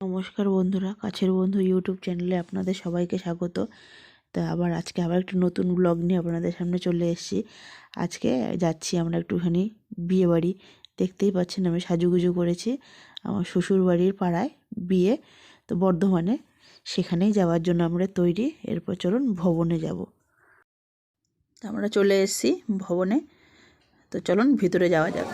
নমস্কার বন্ধুরা, কাছের বন্ধু ইউটিউব চ্যানেলে আপনাদের সবাইকে স্বাগত। তা আবার আজকে আবার একটু নতুন ব্লগ নিয়ে আপনাদের সামনে চলে এসেছি। আজকে যাচ্ছি আমরা একটুখানি বিয়ে বাড়ি। দেখতেই পাচ্ছেন আমি সাজুগুজু করেছি আমার শ্বশুর বাড়ির পাড়ায় বিয়ে, তো বর্ধমানে। সেখানেই যাওয়ার জন্য আমরা তৈরি। এরপর চলুন ভবনে যাব। আমরা চলে এসেছি ভবনে। তো চলুন ভিতরে যাওয়া যাক।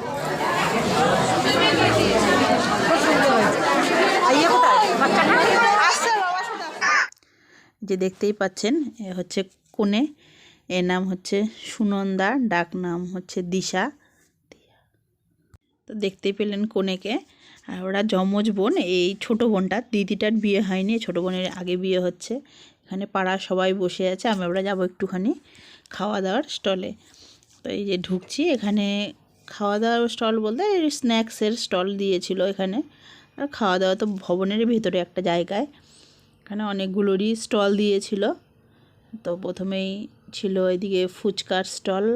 যে দেখতেই পাচ্ছেন, এ হচ্ছে কোণে, এর নাম হচ্ছে সুনন্দা, ডাক নাম হচ্ছে দিশা। তো দেখতেই পেলেন কোণেকে। আর ওরা যমজ বোন, এই ছোট বোনটা, দিদিটার বিয়ে হয়নি, ছোট বোনের আগে বিয়ে হচ্ছে। এখানে পাড়ার সবাই বসে আছে আমি ওরা যাব একটুখানি খাওয়া দাওয়ার স্টলে। তো এই যে ঢুকছি, এখানে খাওয়া দাওয়ার স্টল বলতে স্ন্যাক্সের স্টল দিয়েছিল এখানে। আর খাওয়া দাওয়া তো ভবনের ভিতরে একটা জায়গায়। এখানে অনেকগুলোরই স্টল দিয়েছিল। তো প্রথমেই ছিল এদিকে ফুচকার স্টল,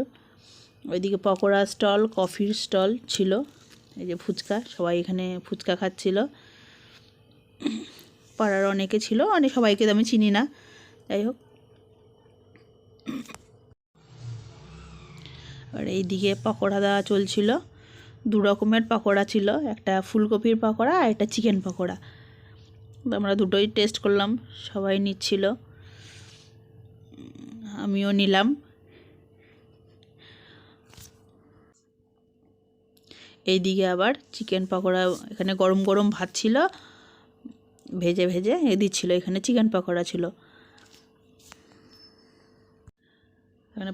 ওইদিকে পকোড়া স্টল, কফির স্টল ছিল। এই যে ফুচকা, সবাই এখানে ফুচকা খাচ্ছিল। পাড়ার অনেকে ছিল অনেক সবাইকে তো আমি চিনি না। যাই হোক। আর এইদিকে পকোড়া দেওয়া চলছিল। দু রকমের পকোড়া ছিল, একটা ফুলকপির পকোড়া আর একটা চিকেন পকোড়া। আমরা দুটোই টেস্ট করলাম, সবাই নিচ্ছিল। আমিও নিলাম। এইদিকে আবার চিকেন পকোড়া, এখানে গরম গরম ভাত ছিল, ভেজে ভেজে এ দিচ্ছিল, এখানে চিকেন পকোড়া ছিল। এখানে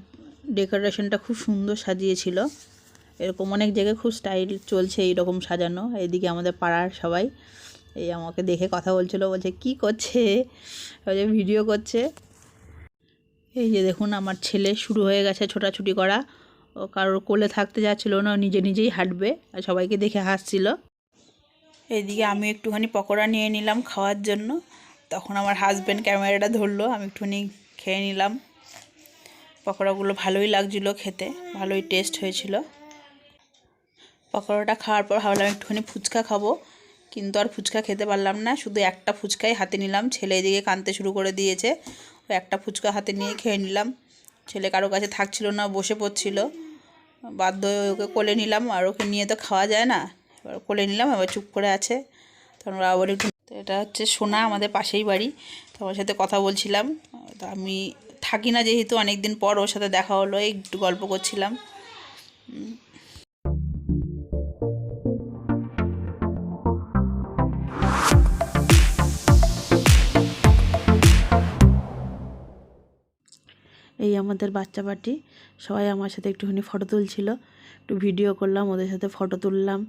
ডেকোরেশনটা খুব সুন্দর সাজিয়েছিল। এরকম অনেক জায়গায় খুব স্টাইল চলছে এইরকম সাজানো। এইদিকে আমাদের পাড়ার সবাই। এই আমাকে দেখে কথা বলছিল, বলছে, কি করছে? বলছে, ভিডিও করছে। এই যে দেখুন, আমার ছেলে শুরু হয়ে গেছে ছোটাছুটি করা। ও কারোর কোলে থাকতে যাচ্ছিল না নিজে নিজেই হাঁটবে, আর সবাইকে দেখে হাসছিল। এইদিকে আমি একটুখানি পকোড়া নিয়ে নিলাম খাওয়ার জন্য। তখন আমার হাজব্যান্ড ক্যামেরাটা ধরলো, আমি একটুখানি খেয়ে নিলাম। পকোড়াগুলো ভালোই লাগছিল খেতে, ভালোই টেস্ট হয়েছিল। পকোড়াটা খাওয়ার পর ভাবলাম একটুখানি ফুচকা খাব। কিন্তু আর ফুচকা খেতে পারলাম না। শুধু একটা ফুচকাই হাতে নিলাম। ছেলে এদিকে কাঁদতে শুরু করে দিয়েছে। ও একটা ফুচকা হাতে নিয়ে খেয়ে নিলাম। ছেলে কারও কাছে থাকছিল না, বসে পড়ছিল। বাধ্য হয়ে ওকে কোলে নিলাম। আর ওকে নিয়ে তো খাওয়া যায় না। এবার কোলে নিলাম, এবার চুপ করে আছে। তখন ওরা আবার একটু এটা হচ্ছে সোনা, আমাদের পাশেই বাড়ি। তো আমার সাথে কথা বলছিলাম। তো আমি থাকি না যেহেতু অনেক দিন পর ওর সাথে দেখা হলো, একটু গল্প করছিলাম। এই আমাদের বাচ্চা পার্টি। সবাই আমার সাথে একটুখানি ফটো তুলছিল। একটু ভিডিও করলাম, ওদের সাথে ফটো তুললাম।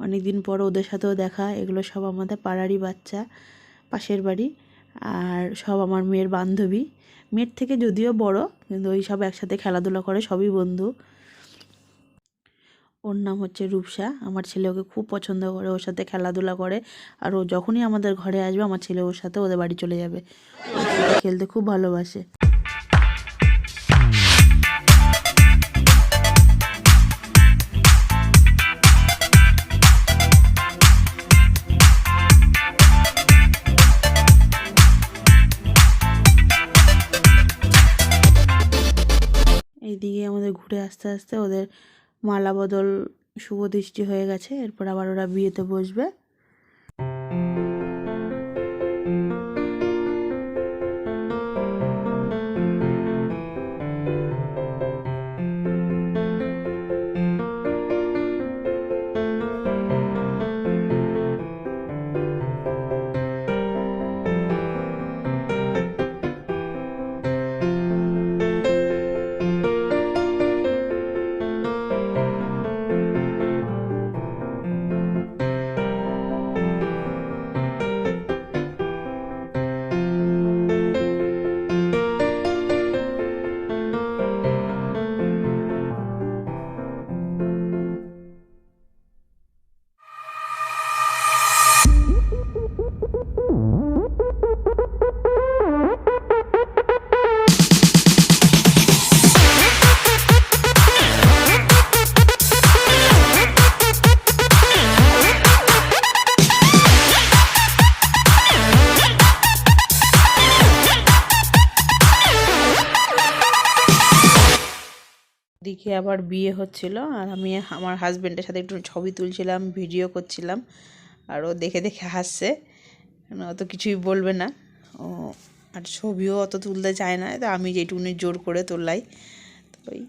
অনেক দিন পর ওদের সাথেও দেখা। এগুলো সব আমাদের পাড়ারই বাচ্চা, পাশের বাড়ি। আর সব আমার মেয়ের বান্ধবী। মেয়ের থেকে যদিও বড়, কিন্তু ওই সব একসাথে খেলাধুলা করে, সবই বন্ধু। ওর নাম হচ্ছে রূপসা। আমার ছেলে ওকে খুব পছন্দ করে, ওর সাথে খেলাধুলা করে। আর ও যখনই আমাদের ঘরে আসবে, আমার ছেলে ওর সাথে ওদের বাড়ি চলে যাবে। খেলতে খুব ভালোবাসে। আমাদের ঘুরে আস্তে আস্তে ওদের মালা বদল শুভ দৃষ্টি হয়ে গেছে। এরপর আবার ওরা বিয়েতে বসবে। এদিকে আবার বিয়ে হচ্ছিল আর আমি আমার হাজব্যান্ডের সাথে একটু ছবি তুলছিলাম ভিডিও করছিলাম আর ও দেখে দেখে হাসছে। অত কিছুই বলবে না। ও আর ছবিও অত তুলতে চায় না। তো আমি যেটুকুনি জোর করে তোলাই তো ওই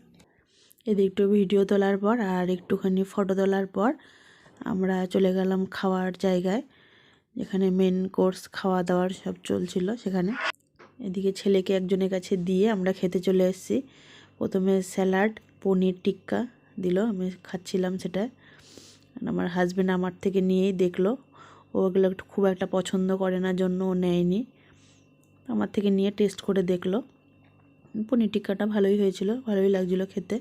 এদিকে একটু ভিডিও তোলার পর আর একটুখানি ফটো তোলার পর আমরা চলে গেলাম খাওয়ার জায়গায়, যেখানে মেন কোর্স খাওয়া দাওয়ার সব চলছিল সেখানে। এদিকে ছেলেকে একজনের কাছে দিয়ে আমরা খেতে চলে এসেছি। প্রথমে স্যালাড পনির টিক্কা দিল, আমি খাচ্ছিলাম সেটা। আমার হাজব্যান্ড আমার থেকে নিয়েই দেখল। ও ওগুলো একটু খুব একটা পছন্দ করে না, জন্য ও নেয়নি। আমার থেকে নিয়ে টেস্ট করে দেখল। পনির টিক্কাটা ভালোই হয়েছিল, ভালোই লাগছিল খেতে।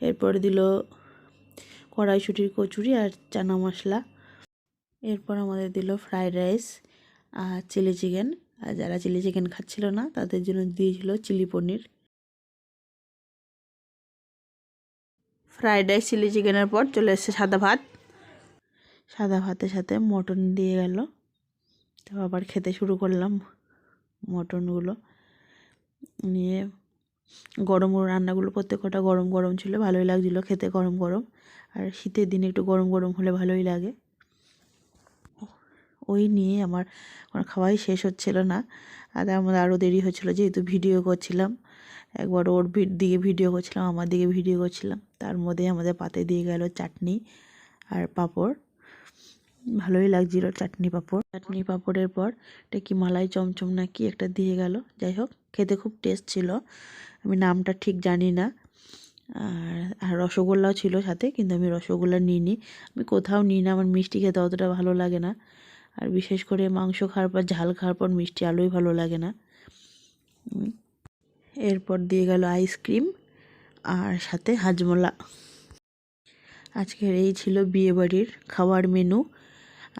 এরপরে দিল কড়াইশুটির কচুরি আর চানা মশলা। এরপর আমাদের দিল ফ্রাইড রাইস আর চিলি চিকেন আর যারা চিলি চিকেন খাচ্ছিল না, তাদের জন্য দিয়েছিল chilli paneer. Fried rice chilli চিকেনের পর চলে এসছে সাদা ভাত। সাদা ভাতের সাথে মটন দিয়ে গেল। তো আবার খেতে শুরু করলাম মটনগুলো। নিয়ে গরম রান্নাগুলো প্রত্যেকটা গরম গরম ছিল, ভালোই লাগছিল খেতে গরম গরম। আর শীতের দিনে একটু গরম গরম হলে ভালোই লাগে। ওই নিয়ে আমার আমার খাওয়াই শেষ হচ্ছিল না। আর আমার আরও দেরি হচ্ছিল, যেহেতু ভিডিও করছিলাম। একবার ওর দিকে ভিডিও করছিলাম, আমার দিকে ভিডিও করছিলাম। তার মধ্যে আমাদের পাতে দিয়ে গেল চাটনি আর পাঁপড়। ভালোই লাগছিল চাটনি পাঁপড়। চাটনি পাঁপড়ের পর এটা কি মালাই চমচম না কি একটা দিয়ে গেল। যাই হোক, খেতে খুব টেস্ট ছিল। আমি নামটা ঠিক জানি না। আর আর রসগোল্লাও ছিল সাথে, কিন্তু আমি রসগোল্লা নিইনি। আমি কোথাও নিই না, আমার মিষ্টি খেতে অতটা ভালো লাগে না। আর বিশেষ করে মাংস খাওয়ার পর, ঝাল খাওয়ার পর মিষ্টি আলুই ভালো লাগে না। এরপর দিয়ে গেল আইসক্রিম আর সাথে হাজমোলা। আজকের এই ছিল বিয়েবাড়ির খাওয়ার মেনু।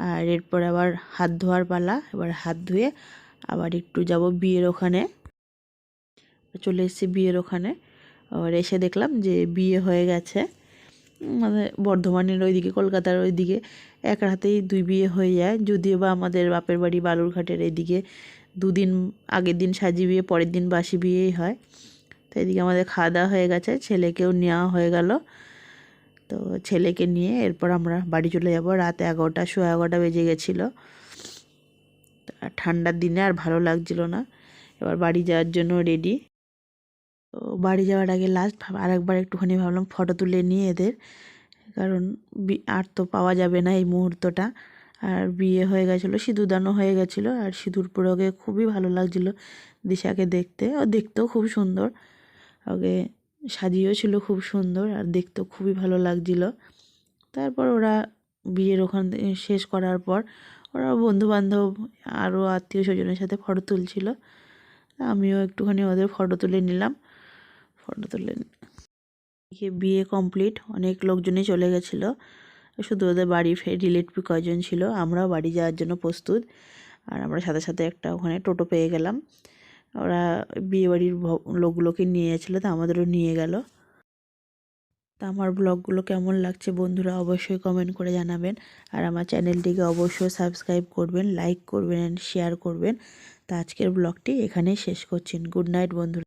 আর এরপর আবার হাত ধোয়ার পালা, এবার হাত ধুয়ে আবার একটু যাব বিয়ের ওখানে। চলে এসেছি বিয়ের ওখানে। আর এসে দেখলাম যে বিয়ে হয়ে গেছে। মানে বর্ধমানের ওইদিকে, কলকাতার ওইদিকে এক রাতেই দুই বিয়ে হয়ে যায়। যদিও বা আমাদের বাপের বাড়ি বালুরঘাটের এদিকে দুদিন আগের দিন সাজি বিয়ে, পরের দিন বাসি বিয়েই হয়। তো এদিকে আমাদের খাওয়া দাওয়া হয়ে গেছে, ছেলেকেও নেওয়া হয়ে গেল। তো ছেলেকে নিয়ে এরপর আমরা বাড়ি চলে যাব। রাত এগারোটা, সোয়া এগারোটা বেজে গেছিল। ঠান্ডার দিনে আর ভালো লাগছিল না। এবার বাড়ি যাওয়ার জন্য রেডি তো বাড়ি যাওয়ার আগে লাস্ট আরেকবার একটুখানি ভাবলাম ফটো তুলে নিয়ে এদের। কারণ আর তো পাওয়া যাবে না এই মুহূর্তটা। আর বিয়ে হয়ে গেছিল, সিঁদুরদানও হয়ে গেছিল। আর সিঁদুর পরে ওকে খুবই ভালো লাগছিল দিশাকে দেখতে। ও দেখতেও খুব সুন্দর। ওকে সাজিয়েও ছিল খুব সুন্দর আর দেখতেও খুবই ভালো লাগছিল। তারপর ওরা বিয়ের ওখান শেষ করার পর ওরা বন্ধুবান্ধব, আরও আত্মীয় স্বজনের সাথে ফটো তুলছিল। আমিও একটুখানি ওদের ফটো তুলে নিলাম। ফটো তুলে বিয়ে কমপ্লিট, অনেক লোকজনই চলে গেছিল। শুধু ওদের বাড়ি ফের রিলেটিভ কয়জন ছিল, আমরাও বাড়ি যাওয়ার জন্য প্রস্তুত। আর আমরা সাথে সাথে একটা ওখানে টোটো পেয়ে গেলাম। ওরা বিয়েবাড়ির লোকগুলোকে নিয়ে গেছিল, তো আমাদেরও নিয়ে গেল। তা আমার ব্লগগুলো কেমন লাগছে বন্ধুরা অবশ্যই কমেন্ট করে জানাবেন। আর আমার চ্যানেলটিকে অবশ্যই সাবস্ক্রাইব করবেন লাইক করবেন অ্যান্ড শেয়ার করবেন। তা আজকের ব্লগটি এখানেই শেষ করছেন গুড নাইট বন্ধুরা।